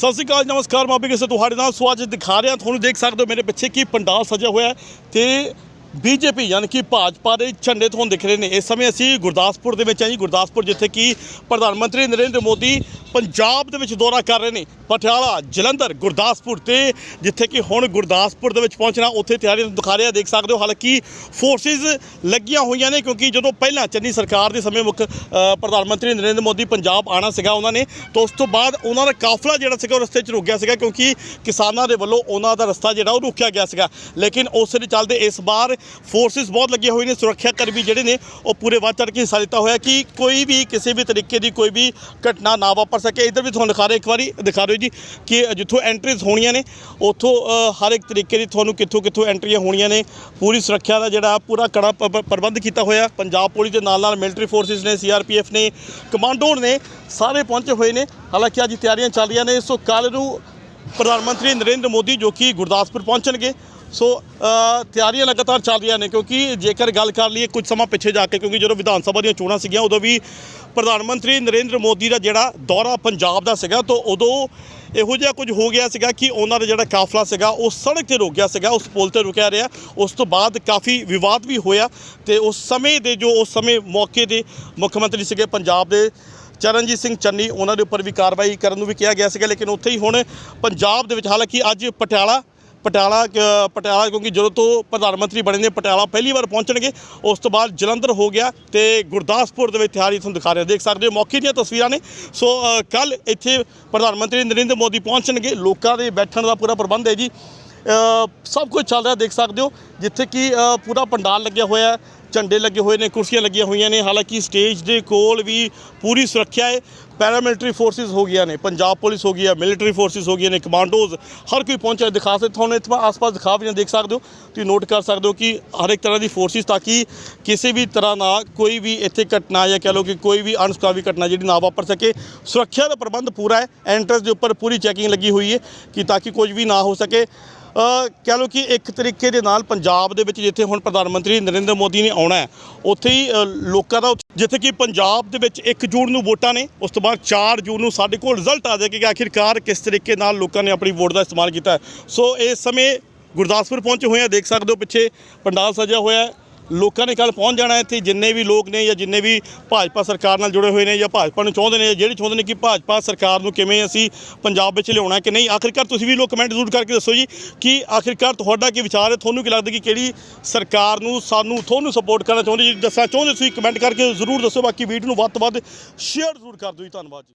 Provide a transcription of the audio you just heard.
ਸਤਿ ਸ਼੍ਰੀ ਅਕਾਲ ਨਮਸਕਾਰ ਮਾਪੇ ਕਿਸੇ ਤੁਹਾਡੇ ਨਾਲ। ਸੋ ਅੱਜ ਦਿਖਾ ਰਿਹਾ, ਤੁਹਾਨੂੰ ਦੇਖ ਸਕਦੇ ਹੋ ਮੇਰੇ ਪਿੱਛੇ ਕੀ ਪੰਡਾਲ ਸਜਿਆ ਹੋਇਆ ਹੈ ਤੇ ਬੀਜੇਪੀ ਯਾਨੀ ਕਿ ਭਾਜਪਾ ਦੇ ਝੰਡੇ ਤੁਹਾਨੂੰ ਦਿਖ ਰਹੇ ਨੇ। ਇਸ ਸਮੇਂ ਅਸੀਂ ਗੁਰਦਾਸਪੁਰ ਦੇ ਵਿੱਚ ਆਈ ਗੁਰਦਾਸਪੁਰ ਜਿੱਥੇ ਕਿ ਪ੍ਰਧਾਨ ਮੰਤਰੀ ਨਰਿੰਦਰ ਮੋਦੀ ਪੰਜਾਬ ਦੇ ਵਿੱਚ ਦੌਰਾ ਕਰ ਰਹੇ ਨੇ ਪਟਿਆਲਾ, ਜਲੰਧਰ, ਗੁਰਦਾਸਪੁਰ ਤੇ, ਜਿੱਥੇ ਕਿ ਹੁਣ ਗੁਰਦਾਸਪੁਰ ਦੇ ਵਿੱਚ ਪਹੁੰਚਣਾ, ਉੱਥੇ ਤਿਆਰੀਆਂ ਤੁਹਾਨੂੰ ਦਿਖਾ ਰਿਹਾ ਦੇਖ ਸਕਦੇ ਹੋ। ਹਾਲਾਂਕਿ ਫੋਰਸਿਸ ਲੱਗੀਆਂ ਹੋਈਆਂ ਨੇ, ਕਿਉਂਕਿ ਜਦੋਂ ਪਹਿਲਾਂ ਚੰਨੀ ਸਰਕਾਰ ਦੇ ਸਮੇਂ ਮੁੱਖ ਪ੍ਰਧਾਨ ਮੰਤਰੀ ਨਰਿੰਦਰ ਮੋਦੀ ਪੰਜਾਬ ਆਣਾ ਸੀਗਾ ਉਹਨਾਂ ਨੇ, ਤਾਂ ਉਸ ਤੋਂ ਬਾਅਦ ਉਹਨਾਂ ਦਾ ਕਾਫਲਾ ਜਿਹੜਾ ਸੀਗਾ ਉਹ ਰਸਤੇ 'ਚ ਰੁਕ ਗਿਆ ਸੀਗਾ, ਕਿਉਂਕਿ ਕਿਸਾਨਾਂ ਦੇ ਵੱਲੋਂ ਉਹਨਾਂ ਦਾ ਰਸਤਾ ਜਿਹੜਾ ਉਹ ਰੋਕਿਆ ਗਿਆ ਸੀਗਾ। ਲੇਕਿਨ ਉਸ ਦੇ ਚੱਲਦੇ ਇਸ ਵਾਰ ਫੋਰਸਿਸ ਬਹੁਤ ਲੱਗੇ ਹੋਏ ਨੇ, ਸੁਰੱਖਿਆ ਕਰਮੀ ਜਿਹੜੇ ਨੇ, ਉਹ ਪੂਰੇ ਵੱਧ ਚੜ੍ਹ ਕੇ ਹਿੱਸਾ ਲਿੱਤਾ ਹੋਇਆ ਕਿ ਕੋਈ ਵੀ ਕਿਸੇ ਵੀ ਤਰੀਕੇ ਦੀ ਕੋਈ ਵੀ ਘਟਨਾ ਨਾ ਵਾਪਰ ਸਕੇ। ਇੱਧਰ ਵੀ ਤੁਹਾਨੂੰ ਦਿਖਾ ਰਹੇ, ਇੱਕ ਵਾਰੀ ਦਿਖਾ ਦਿਓ ਜੀ, ਕਿ ਜਿੱਥੋਂ ਐਂਟਰੀਜ਼ ਹੋਣੀਆਂ ਨੇ, ਉੱਥੋਂ ਹਰ ਇੱਕ ਤਰੀਕੇ ਦੀ ਤੁਹਾਨੂੰ ਕਿੱਥੋਂ ਕਿੱਥੋਂ ਐਂਟਰੀਆਂ ਹੋਣੀਆਂ ਨੇ। ਪੂਰੀ ਸੁਰੱਖਿਆ ਦਾ ਜਿਹੜਾ ਪੂਰਾ ਕੜਾ ਪ੍ਰਬੰਧ ਕੀਤਾ ਹੋਇਆ। ਪੰਜਾਬ ਪੁਲਿਸ ਦੇ ਨਾਲ ਨਾਲ ਮਿਲਟਰੀ ਫੋਰਸਿਸ ਨੇ ਸੀਆਰਪੀਐਫ ਨੇ ਕਮਾਂਡੋ ਨੇ, ਸਾਰੇ ਪਹੁੰਚੇ ਹੋਏ ਨੇ। ਹਾਲਾਂਕਿ ਅੱਜ ਤਿਆਰੀਆਂ ਚੱਲ ਰਹੀਆਂ ਨੇ। ਸੋ ਕੱਲ੍ਹ ਨੂੰ ਪ੍ਰਧਾਨ ਮੰਤਰੀ ਨਰਿੰਦਰ ਮੋਦੀ ਜੋ ਕਿ ਗੁਰਦਾਸਪੁਰ ਪਹੁੰਚਣਗੇ। ਸੋ ਤਿਆਰੀਆਂ ਲਗਾਤਾਰ ਚੱਲ ਰਹੀਆਂ ਨੇ ਕਿਉਂਕਿ ਜੇਕਰ ਗੱਲ ਕਰ ਲਈਏ ਕੁਝ ਸਮਾਂ ਪਿੱਛੇ ਜਾ ਕੇ, ਕਿਉਂਕਿ ਜਦੋਂ ਵਿਧਾਨ ਸਭਾ ਦੀਆਂ ਚੋਣਾਂ ਸੀਗੀਆਂ, ਉਦੋਂ ਵੀ ਪ੍ਰਧਾਨ ਮੰਤਰੀ ਨਰਿੰਦਰ ਮੋਦੀ ਦਾ ਜਿਹੜਾ ਦੌਰਾ ਪੰਜਾਬ ਦਾ ਸੀਗਾ, ਤਾਂ ਉਦੋਂ ਇਹੋ ਜਿਹਾ ਕੁਝ ਹੋ ਗਿਆ ਸੀਗਾ ਕਿ ਉਹਨਾਂ ਦਾ ਜਿਹੜਾ ਕਾਫਲਾ ਸੀਗਾ, ਉਹ ਸੜਕ ਤੇ ਰੁਕ ਗਿਆ ਸੀਗਾ, ਉਸ ਪੁਲ ਤੇ ਰੁਕਿਆ ਰਿਹਾ। ਉਸ ਤੋਂ ਬਾਅਦ ਕਾਫੀ ਵਿਵਾਦ ਵੀ ਹੋਇਆ ਤੇ ਉਸ ਸਮੇਂ ਦੇ ਜੋ, ਉਸ ਸਮੇਂ ਮੌਕੇ ਦੇ ਮੁੱਖ ਮੰਤਰੀ ਸੀਗੇ ਪੰਜਾਬ ਦੇ ਚਰਨਜੀਤ ਸਿੰਘ ਚੰਨੀ, ਉਹਨਾਂ ਦੇ ਉੱਪਰ ਵੀ ਕਾਰਵਾਈ ਕਰਨ ਨੂੰ ਵੀ ਕਿਹਾ ਗਿਆ ਸੀਗਾ, ਲੇਕਿਨ ਉੱਥੇ ਹੀ ਹੁਣ ਪੰਜਾਬ ਦੇ ਵਿੱਚ ਹਾਲਾਂਕਿ ਅੱਜ ਪਟਿਆਲਾ ਪਟਿਆਲਾ ਕ- ਪਟਿਆਲਾ ਕਿਉਂਕਿ ਜਦੋਂ ਤੋਂ ਪ੍ਰਧਾਨ ਮੰਤਰੀ ਬਣੇ ਨੇ, ਪਟਿਆਲਾ ਪਹਿਲੀ ਵਾਰ ਪਹੁੰਚਣਗੇ, ਉਸ ਤੋਂ ਬਾਅਦ ਜਲੰਧਰ ਹੋ ਗਿਆ ਤੇ ਗੁਰਦਾਸਪੁਰ ਦੇ ਵਿੱਚ ਤਿਆਰੀ ਤੁਹਾਨੂੰ ਦਿਖਾ ਰਿਹਾ ਦੇਖ ਸਕਦੇ ਹੋ, ਮੌਕੇ ਦੀਆਂ ਤਸਵੀਰਾਂ ਨੇ। ਸੋ ਕੱਲ ਇੱਥੇ ਪ੍ਰਧਾਨ ਮੰਤਰੀ ਨਰਿੰਦਰ ਮੋਦੀ ਪਹੁੰਚਣਗੇ। ਲੋਕਾਂ ਦੇ ਬੈਠਣ ਦਾ ਪੂਰਾ ਪ੍ਰਬੰਧ ਹੈ ਜੀ। ਸਭ ਕੁਝ ਚੱਲ ਰਿਹਾ, ਦੇਖ ਸਕਦੇ ਹੋ, ਜਿੱਥੇ ਕਿ ਪੂਰਾ ਪੰਡਾਲ ਲੱਗਿਆ ਹੋਇਆ ਹੈ, ਝੰਡੇ ਲੱਗੇ ਹੋਏ ਨੇ, ਕੁਰਸੀਆਂ ਲੱਗੀਆਂ ਹੋਈਆਂ ਨੇ। ਹਾਲਾਂਕਿ ਸਟੇਜ ਦੇ ਕੋਲ ਵੀ ਪੂਰੀ ਸੁਰੱਖਿਆ ਹੈ। ਪੈਰਾਮਿਲਟਰੀ ਫੋਰਸਿਸ ਹੋ ਗਈਆਂ ਨੇ, ਪੰਜਾਬ ਪੁਲਿਸ ਹੋ ਗਈ ਹੈ, ਮਿਲਟਰੀ ਫੋਰਸਿਸ ਹੋ ਗਈਆਂ ਨੇ, ਕਮਾਂਡੋਜ਼, ਹਰ ਕੋਈ ਪਹੁੰਚਿਆ ਦਿਖਾ ਸਕਦੇ ਤੁਹਾਨੂੰ, ਇੱਥੇ ਆਸ-ਪਾਸ ਦਿਖਾ ਵੀ ਦੇਖ ਸਕਦੇ ਹੋ। ਤੁਸੀਂ ਨੋਟ ਕਰ ਸਕਦੇ ਹੋ ਕਿ ਹਰ ਇੱਕ ਤਰ੍ਹਾਂ ਦੀ ਫੋਰਸਿਸ ਤਾਂ ਕਿ ਕਿਸੇ ਵੀ ਤਰ੍ਹਾਂ ਨਾਲ ਕੋਈ ਵੀ ਇੱਥੇ ਘਟਨਾ ਜਾਂ ਕਹਿ ਲਓ ਕਿ ਕੋਈ ਵੀ ਅਣਸੁਖਾਵੀ ਘਟਨਾ ਜਿਹੜੀ ਨਾ ਵਾਪਰ ਸਕੇ, ਸੁਰੱਖਿਆ ਦਾ ਪ੍ਰਬੰਧ ਪੂਰਾ ਹੈ। ਐਂਟਰੈਂਸ ਦੇ ਉੱਪਰ ਪੂਰੀ ਚੈਕਿੰਗ ਲੱਗੀ ਹੋਈ ਹੈ ਕਿ ਤਾਂ ਕਿ ਕੁਝ ਵੀ ਨਾ ਹੋ ਸਕੇ। ਕਹਿ ਲਓ ਕਿ ਇੱਕ ਤਰੀਕੇ ਦੇ ਨਾਲ ਪੰਜਾਬ ਦੇ ਵਿੱਚ ਜਿੱਥੇ ਹੁਣ ਪ੍ਰਧਾਨ ਮੰਤਰੀ ਨਰਿੰਦਰ ਮੋਦੀ ਨੇ ਆਉਣਾ ਹੈ, ਉੱਥੇ ਹੀ ਲੋਕਾਂ ਦਾ ਜਿੱਥੇ ਕਿ ਪੰਜਾਬ ਦੇ ਵਿੱਚ 1 ਜੂਨ ਨੂੰ ਵੋਟਾਂ ਨੇ, ਉਸ ਤੋਂ ਬਾਅਦ 4 ਜੂਨ ਨੂੰ ਸਾਡੇ ਕੋਲ ਰਿਜ਼ਲਟ ਆ ਜਾਏਗਾ ਕਿ ਆਖਿਰਕਾਰ ਕਿਸ ਤਰੀਕੇ ਨਾਲ ਲੋਕਾਂ ਨੇ ਆਪਣੀ ਵੋਟ ਦਾ ਇਸਤੇਮਾਲ ਕੀਤਾ ਸੋ ਇਸ ਸਮੇਂ ਗੁਰਦਾਸਪੁਰ ਪਹੁੰਚੇ ਹੋਏ ਆ, ਦੇਖ ਸਕਦੇ ਹੋ ਪਿੱਛੇ ਪੰਡਾਲ ਸਜਿਆ ਹੋਇਆ ਹੈ। ਲੋਕਾਂ ਨੇ ਕੱਲ ਪਹੁੰਚ ਜਾਣਾ ਇੱਥੇ, ਜਿੰਨੇ ਵੀ ਲੋਕ ਨੇ ਜਾਂ ਜਿੰਨੇ ਵੀ ਭਾਜਪਾ ਸਰਕਾਰ ਨਾਲ ਜੁੜੇ ਹੋਏ ਨੇ ਜਾਂ ਭਾਜਪਾ ਨੂੰ ਚਾਹੁੰਦੇ ਨੇ ਜਾਂ ਜਿਹੜੇ ਚਾਹੁੰਦੇ ਨੇ ਕਿ ਭਾਜਪਾ ਸਰਕਾਰ ਨੂੰ ਕਿਵੇਂ ਅਸੀਂ ਪੰਜਾਬ ਵਿੱਚ ਲਿਆਉਣਾ ਕਿ ਨਹੀਂ, ਆਖਿਰਕਾਰ ਤੁਸੀਂ ਵੀ ਲੋਕ ਕਮੈਂਟ ਜ਼ਰੂਰ ਕਰਕੇ ਦੱਸੋ ਜੀ ਕਿ ਆਖਿਰਕਾਰ ਤੁਹਾਡਾ ਕੀ ਵਿਚਾਰ ਹੈ? ਤੁਹਾਨੂੰ ਕੀ ਲੱਗਦਾ ਕਿ ਕਿਹੜੀ ਸਰਕਾਰ ਨੂੰ ਸਾਨੂੰ ਤੁਹਾਨੂੰ ਸਪੋਰਟ ਕਰਨਾ ਚਾਹੁੰਦੇ ਜੀ? ਦੱਸਣਾ ਚਾਹੁੰਦੇ ਤੁਸੀਂ? ਕਮੈਂਟ ਕਰਕੇ ਜ਼ਰੂਰ ਦੱਸੋ, ਬਾਕੀ ਵੀਡੀਓ ਨੂੰ ਵੱਧ ਤੋਂ ਵੱਧ ਸ਼ੇਅਰ ਜ਼ਰੂਰ ਕਰ ਦਿਓ ਜੀ। ਧੰਨਵਾਦ ਜੀ।